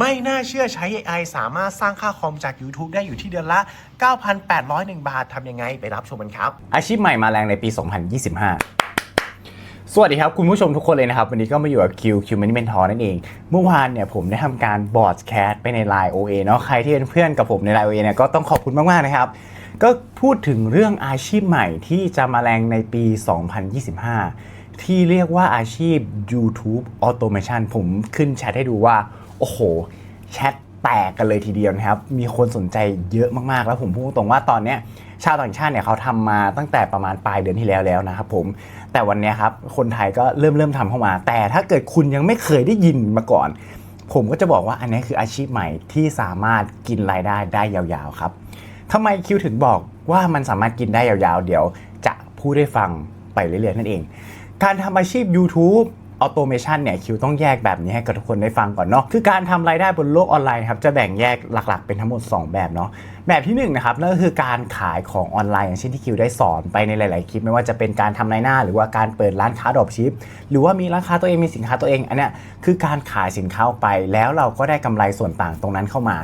ไม่น่าเชื่อใช้ AI สามารถสร้างค่าคอมจาก YouTube ได้อยู่ที่เดือนละ 9,801 บาททำยังไงไปรับชมกันครับ อาชีพใหม่มาแรงในปี 2025 สวัสดีครับ คุณผู้ชมทุกคนเลยนะครับ วันนี้ก็มาอยู่กับ Q Q Money Mentor นั่นเอง เมื่อวานเนี่ยผมได้ทำการบอร์ดแคสไปใน Line OA เนาะใครที่เป็นเพื่อนกับผมใน Line OA เนี่ยก็ต้องขอบคุณมาก ๆ นะครับ ก็พูดถึงเรื่องอาชีพใหม่ที่จะมาแรงในปี 2025 ที่เรียกว่าอาชีพ YouTube Automation ผมขึ้นแชทให้ดูว่า โอ้โห แชทแตกกันเลยทีเดียวนะครับ มีคนสนใจเยอะมากๆ แล้วผมพูดตรงว่าตอนเนี้ยชาวต่างชาติเนี่ยเขาทำมาตั้งแต่ประมาณปลายเดือนที่แล้วแล้วนะครับผม แต่วันเนี้ยครับคนไทยก็เริ่มเริ่มทำเข้ามา แต่ถ้าเกิดคุณยังไม่เคยได้ยินมาก่อน ผมก็จะบอกว่าอันนี้คืออาชีพใหม่ที่สามารถกินรายได้ได้ยาวๆครับทำไมคิวถึงบอกว่ามันสามารถกินได้ยาวๆ เดี๋ยวจะพูดให้ฟังไปเรื่อยๆนั่นเอง การทำอาชีพ YouTube ออโตเมชันเนี่ยคิวต้องแยกแบบนี้ให้กับทุกคนได้ฟังก่อนเนาะคือการทำรายได้บนโลกออนไลน์ครับจะแบ่งแยกหลักๆเป็นทั้งหมด 2 แบบเนาะแบบที่1นงนะครับนั่นก็คือการขายของออนไลน์ อย่างเช่นที่คิวได้สอนไปในหลาย ๆ คลิป ไม่ว่าจะเป็นการทำรายหน้า หรือว่าการเปิดร้านค้าดรอปชิป หรือว่ามีร้านค้าตัวเองมีสินค้าตัวเองอันเนี้ยคือการขายสินค้าออกไปแล้วเราก็ได้กำไรส่วนต่างตรงนั้นเข้ามา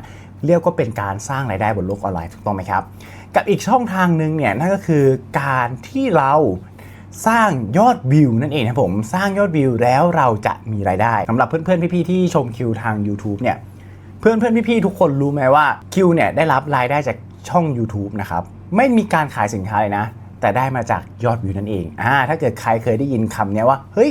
เรียกว่าเป็นการสร้างรายได้บนโลกออนไลน์ถูกต้องไหมครับกับอีกช่องทางหนึ่งเนี่ยนั่นก็คือการที่เรา สร้างยอดวิวนั่นเองครับผมสร้างยอดวิวแล้วเราจะมีรายได้สำหรับเพื่อนๆพี่ๆที่ชมคิวทาง YouTube เนี่ยเพื่อนๆพี่ๆทุกคนรู้ไหมว่าคิวเนี่ยได้รับรายได้จากช่อง YouTube นะครับไม่มีการขายสินค้าเลยนะ แต่ได้มาจากยอดวิวนั่นเองอ่าถ้าเกิดใครเคยได้ยินคำเนี้ยว่าเฮ้ย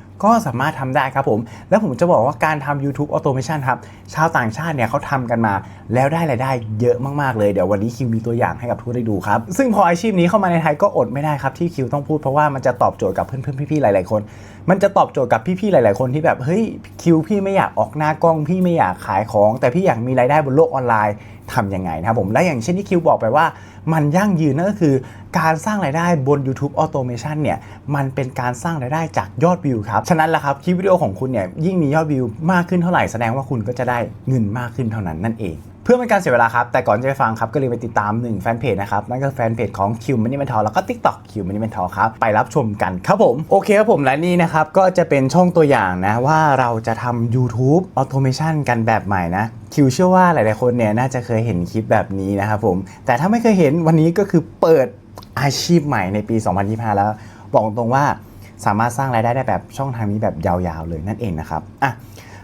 ก็สามารถทำได้ครับผม แล้วผมจะบอกว่าการทำ YouTube Automation ครับ ชาวต่างชาติเนี่ยเขาทำกันมา แล้วได้รายได้เยอะมากๆเลย เดี๋ยววันนี้คิวมีตัวอย่างให้กับทุกคนได้ดูครับ ซึ่งพออาชีพนี้เข้ามาในไทยก็อดไม่ได้ครับที่คิวต้องพูดเพราะว่ามันจะตอบโจทย์กับเพื่อนๆพี่ๆหลายๆคน มันจะตอบโจทย์กับพี่ๆหลาย ๆ คนที่แบบเฮ้ยคิวพี่ไม่อยากออกหน้ากล้องพี่ไม่อยากขายของ แต่พี่อยากมีรายได้บนโลกออนไลน์ทำยังไงนะครับผมและอย่างเช่นที่คิวบอกไปว่า มันยั่งยืนนั่นก็คือการสร้างรายได้บน YouTube Automation เนี่ยมันเป็นการสร้างรายได้จากยอดวิวครับฉะนั้นแหละครับคลิปวิดีโอของคุณเนี่ยยิ่งมียอดวิวมากขึ้นเท่าไหร่แสดงว่าคุณก็จะได้เงินมากขึ้นเท่านั้นนั่นเอง พื่อเป็นการเสียเวลาครับ แต่ก่อนจะไปฟังครับก็เลยไปติดตาม1แฟนเพจนะครับนั่นก็แฟนเพจของ Q Money Mentor แล้วก็ TikTok Q Money Mentor ครับไปรับชมกันครับผมโอเคครับผมและนี่นะครับก็จะเป็นช่องตัวอย่างนะว่าเราจะทำ YouTube Automation กันแบบใหม่นะคิวเชื่อว่าหลาย ๆ คนเนี่ยน่าจะเคยเห็นคลิปแบบนี้นะครับผม แต่ถ้าไม่เคยเห็นวันนี้ก็คือเปิดอาชีพใหม่ในปี 2025 แล้ว บอกตรงว่าสามารถสร้างรายได้ได้แบบช่องทางนี้แบบยาว ๆ เลยนั่นเองนะครับอะ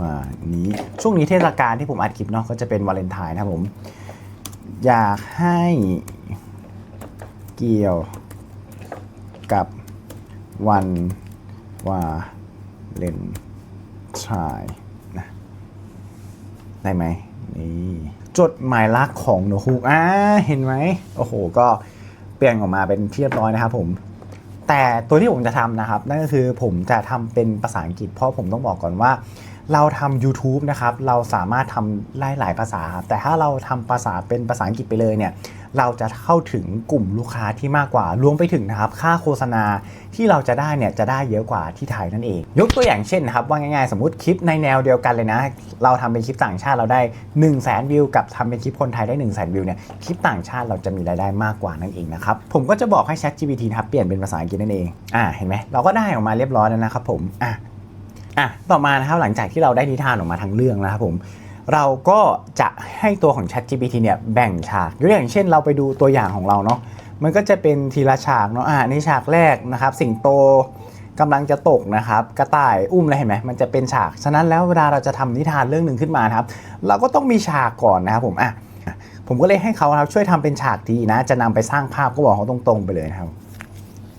ว่านี้ช่วงนี้เทศกาลที่ผมอัดคลิปเนาะก็จะเป็นวาเลนไทน์นะครับผม อยากให้เกี่ยวกับวันวาเลนไทน์นะได้ไหมนี่จดหมายรักของหนูฮูกอ่าเห็นไหมโอ้โห ก็เปลี่ยนออกมาเป็นเรียบร้อยนะครับผมแต่ตัวที่ผมจะทำนะครับ นั่นก็คือผมจะทำเป็นภาษาอังกฤษเพราะผมต้องบอกก่อนว่า เราทำ YouTube นะครับเราสามารถทำไล่หลายภาษา แต่ถ้าเราทำภาษาเป็นภาษาอังกฤษไปเลยเนี่ยเราจะเข้าถึงกลุ่มลูกค้าที่มากกว่ารวมไปถึงนะครับค่าโฆษณาที่เราจะได้เนี่ยจะได้เยอะกว่าที่ไทยนั่นเอง ยกตัวอย่างเช่นนะครับว่าง่ายๆ สมมติคลิปในแนวเดียวกันเลยนะ เราทำเป็นคลิปต่างชาติเราได้ 1 0 0 0 0แสนวิวกับทำเป็นคลิปคนไทยได้ 1 0 0 0 0แสนวิวเนี่ยคลิปต่างชาติเราจะมีรายได้มากกว่านั่นเองนะครับผมก็จะบอกให้ Chat GPT นะครับเปลี่ยนเป็นภาษาอังกฤษนั่นเองอ่าเห็นไหมเราก็ได้ออกมาเรียบร้อยแล้วนะครับผมอะ อะต่อมานะครับหลังจากที่เราได้นิทานออกมาทั้งเรื่องนะครับผมเราก็จะให้ตัวของ Chat GPT เนี่ยแบ่งฉากยกตัวอย่างเช่นเราไปดูตัวอย่างของเราเนาะมันก็จะเป็นทีละฉากเนาะอ่าในฉากแรกนะครับ สิงโตกำลังจะตกนะครับ กระต่ายอุ้มอะไรเห็นไหมมันจะเป็นฉาก ฉะนั้นแล้วเวลาเราจะทำนิทานเรื่องหนึ่งขึ้นมาครับ เราก็ต้องมีฉากก่อนนะครับผมอะผมก็เลยให้เขาครับช่วยทำเป็นฉากดีนะ จะนำไปสร้างภาพก็บอกเขาตรงๆไปเลยนะครับ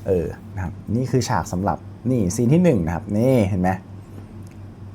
เออนะครับนี่คือฉากสำหรับนี่ซีนที่หนึ่งนะครับนี่เห็นไหม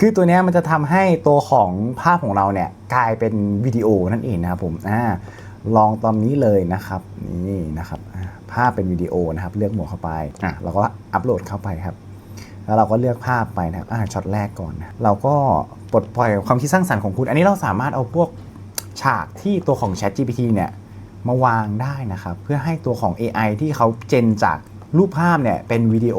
คือตัวนี้มันจะทำให้ตัวของภาพของเราเนี่ยกลายเป็นวิดีโอนั่นเองนะครับผมอ่าลองตอนนี้เลยนะครับนี่นะครับภาพเป็นวิดีโอนะครับ เลือกโหมดเข้าไปอะเราก็อัปโหลดเข้าไปครับ แล้วเราก็เลือกภาพไปนะครับอ่าช็อตแรกก่อนนะเราก็ปลดปล่อยความคิดสร้างสรรค์ของคุณ อันนี้เราสามารถเอาพวกฉากที่ตัวของ Chat GPT เนี่ยมาวางได้นะครับ เพื่อให้ตัวของ AI ที่เขาเจนจากรูปภาพเนี่ยเป็นวิดีโอ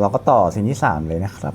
เราก็ต่อสิ่งที่ 3 เลยนะครับ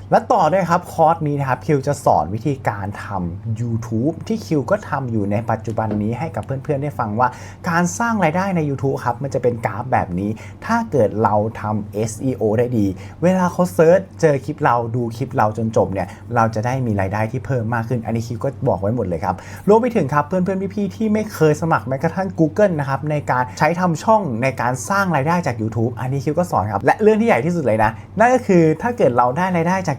และต่อด้วยครับคอร์สนี้นะครับคิวจะสอนวิธีการทำ YouTube ที่คิวก็ทำอยู่ในปัจจุบันนี้ให้กับเพื่อนๆได้ฟังว่า การสร้างรายได้ใน YouTube ครับมันจะเป็นกราฟแบบนี้ ถ้าเกิดเราทำ SEO ได้ดี เวลาเขาเซิร์ชเจอคลิปเราดูคลิปเราจนจบเนี่ยเราจะได้มีรายได้ที่เพิ่มมากขึ้น อันนี้คิวก็บอกไว้หมดเลยครับรวมไปถึงครับเพื่อนๆพี่ๆที่ไม่เคยสมัครแม้กระทั่ง Google นะครับในการใช้ทำช่องในการสร้างรายได้จาก YouTube อันนี้คิวก็สอนครับและเรื่องที่ใหญ่ที่สุดเลยนะนั่นก็คือถ้าเกิดเราได้รายได้จาก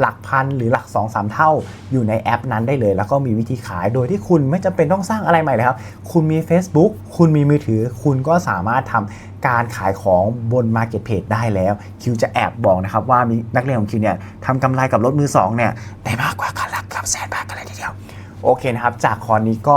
หลักพันหรือหลัก 2 3 เท่าอยู่ในแอปนั้นได้เลย แล้วก็มีวิธีขายโดยที่คุณไม่จำเป็นต้องสร้างอะไรใหม่เลยครับ คุณมี Facebook คุณมีมือถือ คุณก็สามารถทำการขายของบน Marketplace ได้แล้ว คิวจะแอบบอกนะครับว่ามีนักเรียนของคิวเนี่ยทำกำไรกับรถมือสองเนี่ยได้มากกว่าคันละเกือบแสนบาทกันเลยทีเดียว โอเคนะครับ จากคอนี้ก็